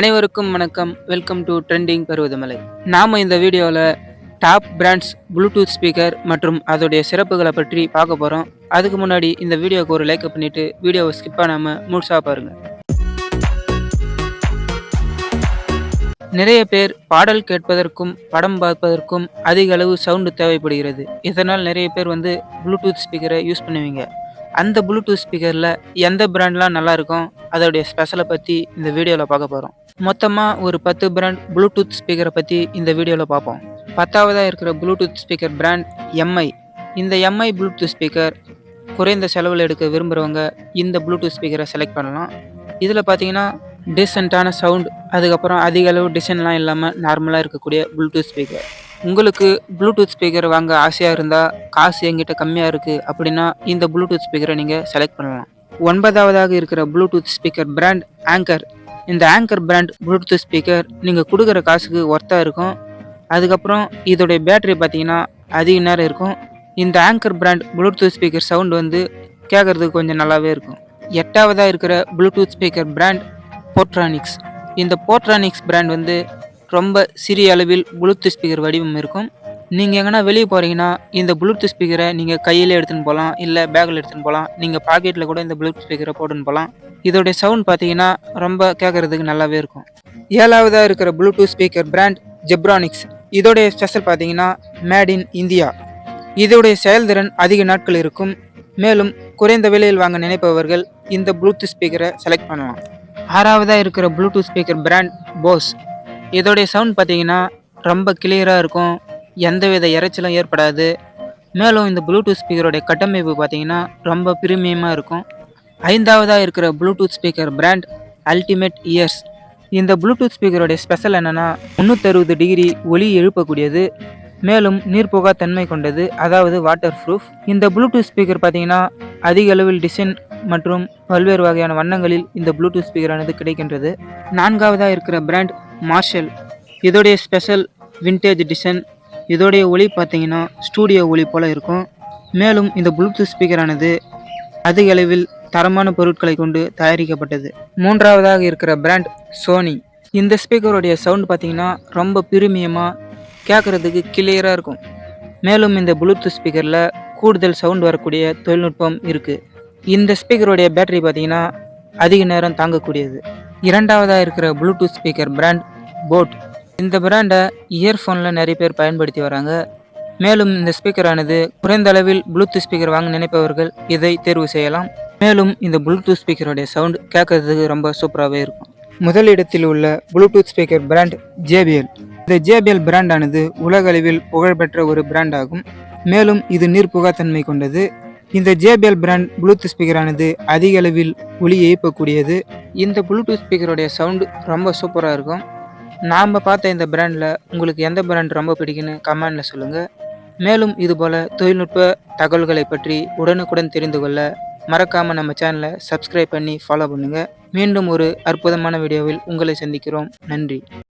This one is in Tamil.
அனைவருக்கும் வணக்கம். Welcome to trending Parvathamalai. நாம் இந்த வீடியோவில் டாப் பிராண்ட்ஸ் ப்ளூடூத் ஸ்பீக்கர் மற்றும் அதோடைய சிறப்புகளை பற்றி பார்க்க போகிறோம் அதுக்கு முன்னாடி இந்த வீடியோவுக்கு ஒரு லைக் பண்ணிவிட்டு வீடியோவை ஸ்கிப் பண்ணாமல் முழுசாக பாருங்கள் நிறைய பேர் பாடல் கேட்பதற்கும் படம் பார்ப்பதற்கும் அதிக அளவு சவுண்டு தேவைப்படுகிறது. இதனால் நிறைய பேர் வந்து ப்ளூடூத் ஸ்பீக்கரை யூஸ் பண்ணுவீங்க. அந்த ப்ளூடூத் ஸ்பீக்கரில் எந்த பிராண்ட்லாம் நல்லாயிருக்கும் அதோடைய ஸ்பெஷலை பற்றி இந்த வீடியோவில் பார்க்க போகிறோம் மொத்தமாக ஒரு பத்து பிராண்ட் ப்ளூடூத் ஸ்பீக்கரை பற்றி இந்த வீடியோவில் பார்ப்போம். பத்தாவதாக இருக்கிற ப்ளூடூத் ஸ்பீக்கர் பிராண்ட் எம்ஐ இந்த எம்ஐ ப்ளூடூத் ஸ்பீக்கர் குறைந்த செலவில் எடுக்க விரும்புகிறவங்க இந்த ப்ளூடூத் ஸ்பீக்கரை செலக்ட் பண்ணலாம். இதில் பார்த்தீங்கன்னா டீசெண்டான சவுண்ட் அதுக்கப்புறம் அதிக அளவு டிசைன்லாம் இல்லாமல் நார்மலாக இருக்கக்கூடிய ப்ளூடூத் ஸ்பீக்கர் உங்களுக்கு ப்ளூடூத் ஸ்பீக்கர் வாங்க ஆசையாக இருந்தால் காசு எங்கிட்ட கம்மியாக இருக்குது அப்படின்னா இந்த ப்ளூடூத் ஸ்பீக்கரை நீங்கள் செலக்ட் பண்ணலாம். ஒன்பதாவதாக இருக்கிற ப்ளூடூத் ஸ்பீக்கர் பிராண்ட் ஆங்கர் இந்த ஆங்கர் பிராண்ட் ப்ளூடூத் ஸ்பீக்கர் நீங்கள் கொடுக்குற காசுக்கு ஒர்த்தாக இருக்கும். அதுக்கப்புறம் இதோடைய பேட்டரி பார்த்தீங்கன்னா அதிக நேரம் இருக்கும். இந்த Anker brand Bluetooth speaker sound வந்து கேட்குறதுக்கு கொஞ்சம் நல்லாவே இருக்கும். எட்டாவதாக இருக்கிற ப்ளூடூத் ஸ்பீக்கர் பிராண்ட் போட்ரானிக்ஸ் இந்த போட்ரானிக்ஸ் பிராண்ட் வந்து ரொம்ப சிறிய அளவில் ப்ளூடூத் ஸ்பீக்கர் வடிவம் இருக்கும். நீங்கள் எங்கன்னா வெளியே போகிறீங்கன்னா இந்த ப்ளூடூத் ஸ்பீக்கரை நீங்கள் கையிலே எடுத்துன்னு போகலாம் இல்லை பேக்கில் எடுத்துன்னு போகலாம் நீங்கள் பாக்கெட்டில் கூட இந்த ப்ளூடூத் ஸ்பீக்கரை போட்டுன்னு போகலாம் இதோடைய சவுண்ட் பார்த்தீங்கன்னா ரொம்ப கேட்குறதுக்கு நல்லாவே இருக்கும். ஏழாவதாக இருக்கிற ப்ளூடூத் ஸ்பீக்கர் பிராண்ட் ஜெப்ரானிக்ஸ் இதோடைய ஸ்பெஷல் பார்த்தீங்கன்னா மேட் இன் இந்தியா இதோடைய செயல்திறன் அதிக நாட்கள் இருக்கும். மேலும் குறைந்த விலையில் வாங்க நினைப்பவர்கள் இந்த ப்ளூடூத் ஸ்பீக்கரை செலக்ட் பண்ணலாம். ஆறாவதாக இருக்கிற ப்ளூடூத் ஸ்பீக்கர் பிராண்ட் போஸ் இதோடைய சவுண்ட் பார்த்தீங்கன்னா ரொம்ப கிளியராக இருக்கும். எந்தவித இரைச்சலும் ஏற்படாது. மேலும் இந்த ப்ளூடூத் ஸ்பீக்கருடைய கட்டமைப்பு பார்த்தீங்கன்னா ரொம்ப பிரீமியமாக இருக்கும். ஐந்தாவதாக இருக்கிற Bluetooth speaker brand Ultimate Ears இந்த ப்ளூடூத் ஸ்பீக்கருடைய ஸ்பெஷல் என்னென்னா முந்நூற்றறுபது டிகிரி ஒலி எழுப்பக்கூடியது. மேலும் நீர்புகா தன்மை கொண்டது அதாவது வாட்டர் ப்ரூஃப் இந்த ப்ளூடூத் ஸ்பீக்கர் பார்த்தீங்கன்னா அதிக அளவில் டிசைன் மற்றும் பல்வேறு வகையான வண்ணங்களில் இந்த ப்ளூடூத் ஸ்பீக்கரானது கிடைக்கின்றது. நான்காவதாக இருக்கிற பிராண்ட் மார்ஷல் இதோடைய ஸ்பெஷல் விண்டேஜ் டிசைன் இதோடைய ஒளி பார்த்தீங்கன்னா ஸ்டூடியோ ஒளி போல் இருக்கும். மேலும் இந்த ப்ளூடூத் ஸ்பீக்கரானது அதிக அளவில் தரமான பொருட்களை கொண்டு தயாரிக்கப்பட்டது. மூன்றாவதாக இருக்கிற பிராண்ட் சோனி இந்த ஸ்பீக்கருடைய சவுண்ட் பார்த்தீங்கன்னா ரொம்ப பிரிமியமாக கேட்குறதுக்கு கிளியராக இருக்கும். மேலும் இந்த ப்ளூடூத் ஸ்பீக்கரில் கூடுதல் சவுண்ட் வரக்கூடிய தொழில்நுட்பம் இருக்குது இந்த ஸ்பீக்கருடைய பேட்டரி பார்த்தீங்கன்னா அதிக நேரம் தாங்கக்கூடியது. இரண்டாவதாக இருக்கிற ப்ளூடூத் ஸ்பீக்கர் பிராண்ட் போட் இந்த பிராண்டை இயர்ஃபோனில் நிறைய பேர் பயன்படுத்தி வராங்க. மேலும் இந்த ஸ்பீக்கரானது குறைந்த அளவில் ப்ளூடூத் ஸ்பீக்கர் வாங்க நினைப்பவர்கள் இதை தேர்வு செய்யலாம். மேலும் இந்த ப்ளூடூத் ஸ்பீக்கருடைய சவுண்ட் கேட்கறதுக்கு ரொம்ப சூப்பராகவே இருக்கும். முதலிடத்தில் உள்ள ப்ளூடூத் ஸ்பீக்கர் பிராண்ட் ஜேபிஎல் இந்த ஜேபிஎல் பிராண்டானது உலகளவில் புகழ்பெற்ற ஒரு பிராண்ட் ஆகும். மேலும் இது நீர்ப்புகா தன்மை கொண்டது. இந்த ஜேபிஎல் பிராண்ட் ப்ளூடூத் ஸ்பீக்கரானது அதிக அளவில் ஒலி எழுப்பக்கூடியது. இந்த ப்ளூடூத் ஸ்பீக்கருடைய சவுண்டு ரொம்ப சூப்பராக இருக்கும். நாம் பார்த்த இந்த பிராண்டில் உங்களுக்கு எந்த பிராண்ட் ரொம்ப பிடிக்குன்னு கமெண்டில் சொல்லுங்கள் மேலும் இதுபோல் தொழில்நுட்ப தகவல்களை பற்றி உடனுக்குடன் தெரிந்து கொள்ள மறக்காமல் நம்ம சேனலை சப்ஸ்கிரைப் பண்ணி ஃபாலோ பண்ணுங்கள் மீண்டும் ஒரு அற்புதமான வீடியோவில் உங்களை சந்திக்கிறோம். நன்றி.